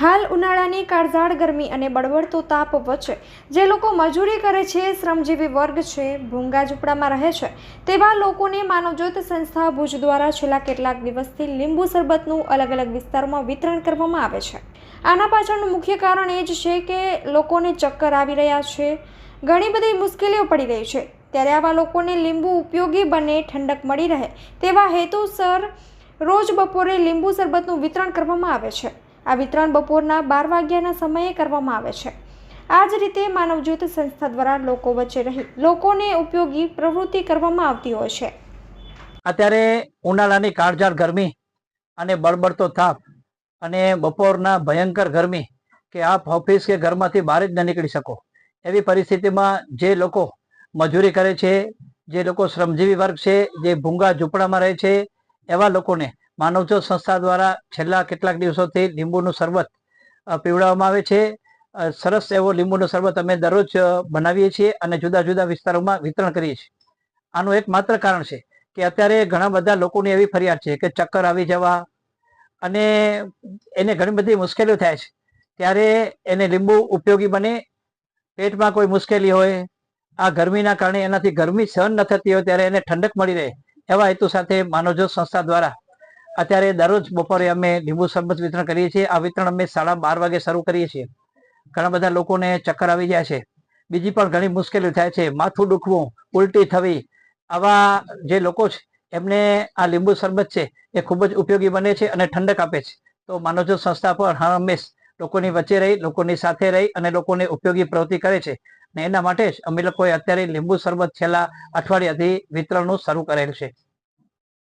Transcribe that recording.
હાલ ઉનાળાની કાળઝાળ ગરમી અને બળવડતો તાપ વચ્ચે જે લોકો મજૂરી કરે છે, શ્રમજીવી વર્ગ છે, ભૂંગા ઝૂંપડામાં રહે છે, તેવા લોકોને માનવજ્યોત સંસ્થા ભુજ દ્વારા છેલ્લા કેટલાક દિવસથી લીંબુ શરબતનું અલગ અલગ વિસ્તારોમાં વિતરણ કરવામાં આવે છે. આના પાછળનું મુખ્ય કારણ એ જ છે કે લોકોને ચક્કર આવી રહ્યા છે. ઘણી બધી મુશ્કેલીઓ પડી રહી છે. ત્યારે આવા લોકોને લીંબુ ઉપયોગી બને, ઠંડક મળી રહે તેવા હેતુસર રોજ બપોરે લીંબુ શરબતનું વિતરણ કરવામાં આવે છે. આ વિતરણ બપોરના બાર વાગ્યાના સમયે કરવામાં આવે છે. આ જ રીતે માનવજ્યોત સંસ્થા દ્વારા લોકો વચ્ચે રહી, લોકોને ઉપયોગી પ્રવૃત્તિ કરવામાં આવતી હોય છે. અત્યારે ઉનાળાની કાળઝાળ ગરમી અને બળબડતો તાપ અને બપોરના ભયંકર ગરમી કે આપ ઓફિસ કે ઘરમાંથી બહાર જ ન નીકળી શકો. એવી પરિસ્થિતિમાં જે લોકો મજૂરી કરે છે, જે લોકો શ્રમજીવી વર્ગ છે, જે ભૂંગા ઝૂંપડામાં રહે છે, એવા લોકોને માનવજ્યોત સંસ્થા દ્વારા છેલ્લા કેટલાક દિવસોથી લીંબુનું શરબત પીવડાવવામાં આવે છે. સરસ એવો લીંબુનું શરબત અમે દરરોજ બનાવીએ છીએ અને જુદા જુદા વિસ્તારોમાં વિતરણ કરીએ છીએ. આનું એક માત્ર કારણ છે કે અત્યારે ઘણા બધા લોકોની એવી ફરિયાદ છે કે ચક્કર આવી જવા અને એને ઘણી બધી મુશ્કેલીઓ થાય છે. ત્યારે એને લીંબુ ઉપયોગી બને, પેટમાં કોઈ મુશ્કેલી હોય, આ ગરમીના કારણે એનાથી ગરમી સહન ન થતી હોય ત્યારે એને ઠંડક મળી રહે એવા હેતુ સાથે માનવજ્યોત સંસ્થા દ્વારા અત્યારે દરરોજ બપોરે અમે લીંબુ શરબત વિતરણ કરીએ છીએ. આ વિતરણ અમે સાડા બાર વાગે શરૂ કરીએ છીએ. ઘણા બધા લોકોને ચક્કર આવી જાય છે. બીજી પણ ઘણી મુશ્કેલીઓ થાય છે. માથું દુખવું, ઉલટી થવી, આવા જે લોકો છે, એમને આ લીંબુ શરબત છે એ ખૂબ જ ઉપયોગી બને છે અને ઠંડક આપે છે. તો માનવજ્યોત સંસ્થા પર હંમેશ લોકોની વચ્ચે રહી, લોકોની સાથે રહી અને લોકોને ઉપયોગી પ્રવૃત્તિ કરે છે. અને એના માટે જ અમે લોકોએ અત્યારે લીંબુ શરબત છેલ્લા અઠવાડિયાથી વિતરણનું શરૂ કરેલ છે.